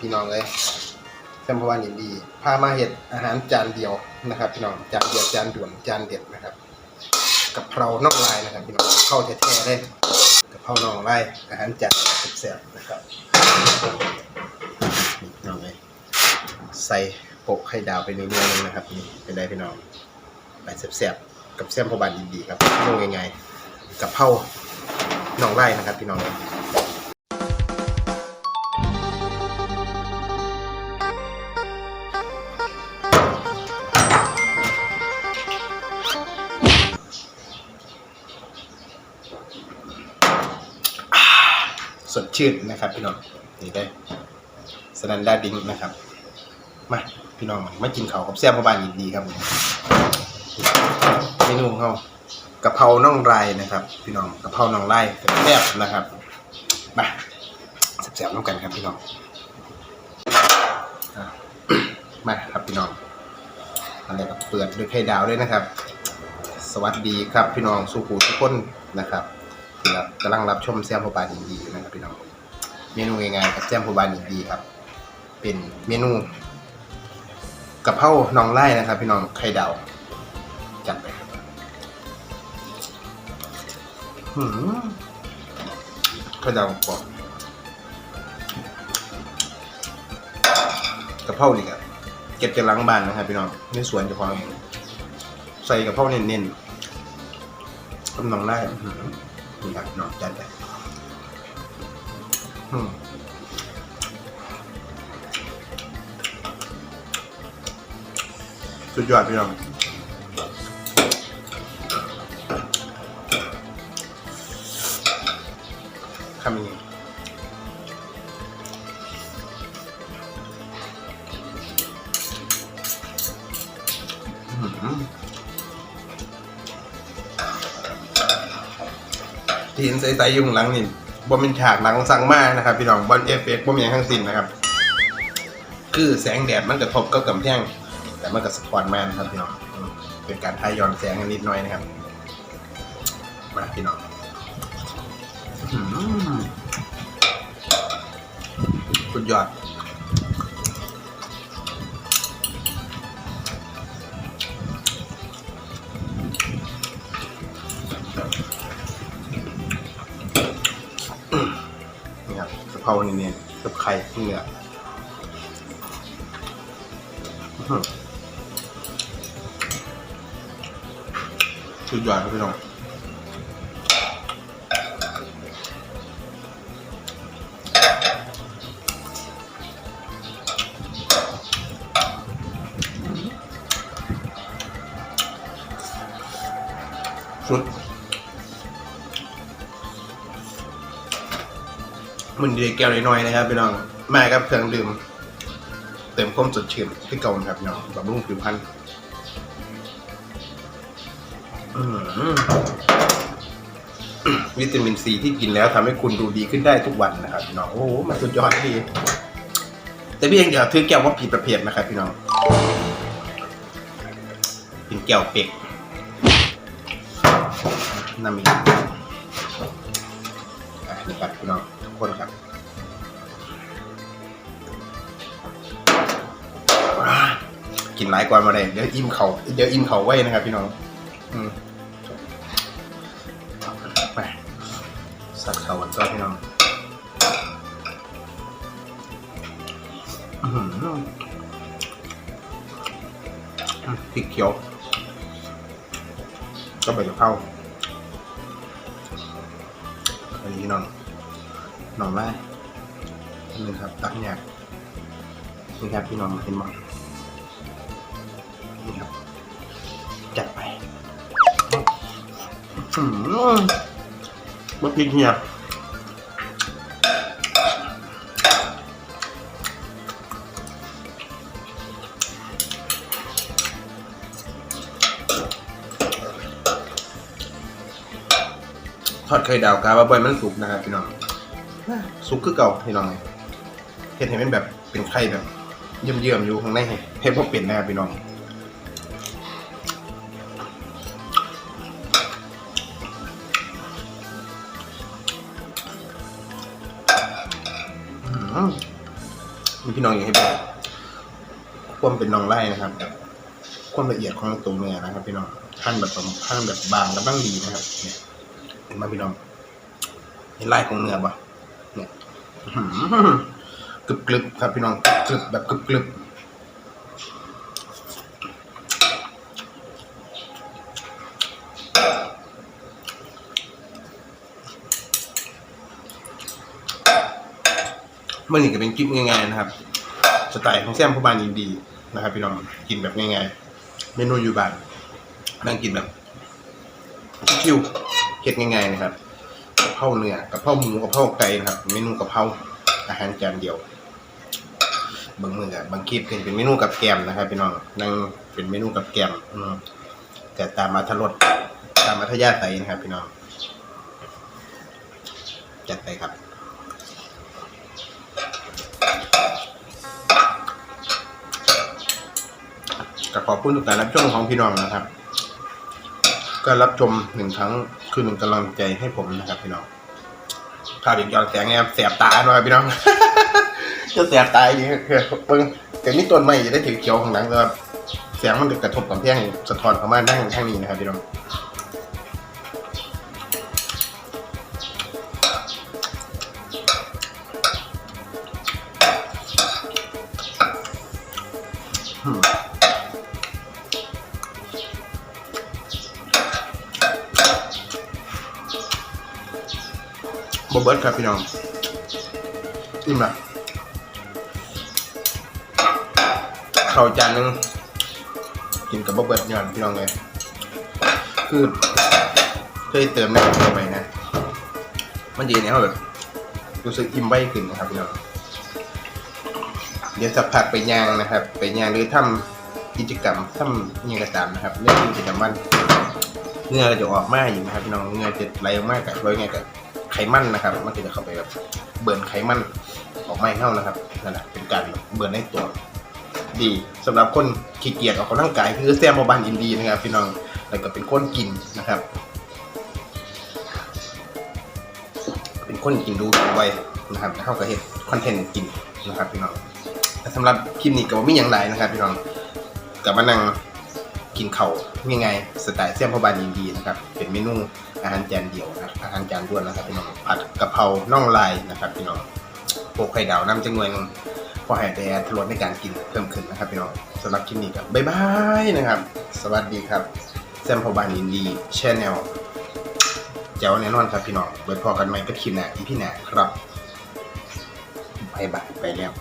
พี่น้องเลยแซมพวานินดี พามาเห็ดอาหารจานเดียวนะครับ พี่น้องจานเดียวจานด่วนจานเด็ดนะครับกับเพราน่องลายนะครับพี่น้องเข้าแท้ๆเลยกับเพราน่องลายอาหารจานแซ่บๆนะครับนี่น้องเลยใส่โปะไข่ดาวไปในเนื้อนึงนะครับนี่เป็นไงพี่น้องไปแซ่บๆกับแซมพวานดีครับนุ่งง่ายๆกับเพราน่องลายนะครับ พี่น้อง สดชื่นนะครับ พี่น้องนี่ได้สนันดาดิงนะครับ มาพี่น้องมากินเขากับแซ่บพอบานดีครับเมนูของเขากะเพราน่องลายนะครับ พี่น้องกะเพราน่องลายแซ่บนะครับมาแซ่บๆน้ำกันครับพี่น้องมาครับพี่น้องอะไรกับเปิดด้วยไข่ดาวด้วยนะครับ สวัสดีครับพี่น้องสุขูทุกคนนะครับ ที่รับกำลังรับชมแซมโพบานอินดีนะครับพี่น้องเมนูง่ายๆกับแซมโพบานอินดีครับ เป็นเมนูกะเพราหนองไร่นะครับ พี่น้องไข่ดาวจัดไปหืมไข่ดาวกรอบกะเพรานี่ครับเก็บจากหลังบ้านนะครับพี่น้องในสวนเจ้าของใส่กะเพราเน้นๆกับหนองไร้ หือนี่ครับน้องจัดไปอืมสุดยอดพี่น้องคำนี้อื้อ ที่เห็นใสๆอยู่ข้างหลังนี่บอมเป็นฉากหลังสั่งมานะครับ พี่น้องบอลเอฟเฟบอมอย่างทั้งสิ้นนะครับ คือแสงแดดมันกระทบกับกำแพงแต่มันก็สะท้อนมานะครับพี่น้องเป็นการทายย้อนแสงนิดหน่อยนะครับ มาพี่น้องสุดยอด ครับกะเพราเนียนๆกับไข่เนื้อสุดยอดครับพี่น้อง มันดีแก้วน้อยๆนะครับพี่น้องมากับเครื่องดื่ม เต็มความสดชื่นที่เก่านะครับพี่น้องบำรุงผิวพรรณวิตามินซีที่กินแล้วทำให้คุณดูดีขึ้นได้ทุกวันนะครับพี่น้องโอ้โหมันสุดยอดดี แต่พี่เองเดี๋ยวถือแก้วว่าผิดประเภทนะครับพี่น้องเป็นแก้วเป็กน้ำมีอะนี่ครับพี่น้อง คนครับกินหลายกว่ามาเลยเดี๋ยวอิ่มเขาเดี๋ยวอิ่มเขาไว้นะครับ พี่น้องอืมไปสัตว์เขากันก็พี่น้องอพริกเขียวก็ใบกะเพราอันนี้พี่น้อง หน่อไม้นี่ครับตักเนี่ยนี่ครับพี่น้องเห็นมั้นี่ครับจัดไปอืมมันพริกเหียทอดไข่ดาวกาบาบอยมันสุกนะครับพี่น้อง สุกคือเก่าพี่น้องเห็ดให้มันแบบเป็นไข่แบบเยี่ยมๆอยู่ข้างในเห็ดพวกเป็นนะครับพี่น้องมมันพี่น้องอย่ากให้แบบความเป็นน้องไล่นะครับแบบความละเอียดของตัวเนื้อนะครับ พี่น้องขั้นแบบประมาณขั้นแบบบางกำลังดีนะครับ เนี่ยเห็นไหมพี่น้องเห็นไล่ของเนื้อปะเนี่ยอื้อหือ กรึบกรึบครับพี่น้องกรึบแบบกรึบกรึบเมื่อนี้ก็เป็นคลิปง่ายๆนะครับ สไตล์ของแซมผู้บานอินดีนะครับ พี่น้องกินแบบง่ายๆเมนูอยู่บ้านนั่งกินแบบชิวๆเฮ็ดง่ายๆนะครับ เพราเนื้อกะเพราหมูกะเพราไก่นะครับ เมนูกะเพราอาหารจานเดียวบางมือกับบางคลิปเป็นเมนูกับแกมนะครับพี่น้องนั่งเป็นเมนูกับแกมอืมแต่ตามมาทรสตามมาทยาใสนะครับ พี่น้องจัดไปครับก็ขอบคุณทุกการรับชมของพี่น้องนะครับ ก็รับชมหนึ่งครั้ง คือหนึ่งกำลังใจให้ผมนะครับพี่น้องข้าวเด็กยอนแสงเนี่ยแสบตาหน่อยพี่น้อง จะแสบตาดีเพิ่งแต่นี่ต้นไม้จะได้ถือเขียวของหลังก็แสงมันจะกระทบกับแท่งสะท้อนเข้ามาด้านข้างนี้นะครับพี่น้องอืม บเบิร์ดครับพี่น้องอิ่มละข้าวจานนึงกินกับบเบิร์ดย้อนพี่น้องเลยคือเคยเติมน้ำเข้าไปนะ มันดีเนี่ยเขาแบบรู้สึกอิ่มไวขึ้นนะครับพี่น้องเดี๋ยวสักพักไปย่างนะครับ ไปย่างหรือทำกิจกรรมทำอยังกระตามนะครับเรื่องกิจกรรมวันเงื่อจะออกมากอยู่นะครับพี่น้องเหงื่อจะไหลออกมากับร้อยไงกับ ไขมันนะครับ มันก็จะเข้าไปแบบเบิร์นไขมันออกมาให้เข้านะครับนั่นแหละเป็นการเบิร์นในตัว ดีสำหรับคนขี้เกียจออกกำลังกายคือแซมบาบันอินดีนะครับพี่น้องแล้วก็เป็นคนกินนะครับ เป็นคนกินดูไวนะครับเข้ากับเห็ดคอนเทนต์กินนะครับพี่น้องแต่สำหรับคลิปนี้ก็มีอย่างไรนะครับพี่น้องกับมานั่งกินเข่ายังไงสไตล์แซมพบานอินดีนะครับ เป็นเมนูอาหารจานเดียวนะครับอาหารจานด้วนนะครับพี่น้องผัดกะเพราน่องลายนะครับพี่น้องโปกไข่ดาวน้ำจังหน่วยนึงพอให้แต่ทรสในการกินเพิ่มขึ้นนะครับพี่น้องสำหรับคลิปนี้ก็บ๊ายบายนะครับ สวัสดีครับแซมพบานอินดีแชแนลเจ้าแน่นอนครับพี่น้องไว้พอกันใหมกับคลิปหน้าอีพี่หน้าครับบ๊ายบายไปแล้ว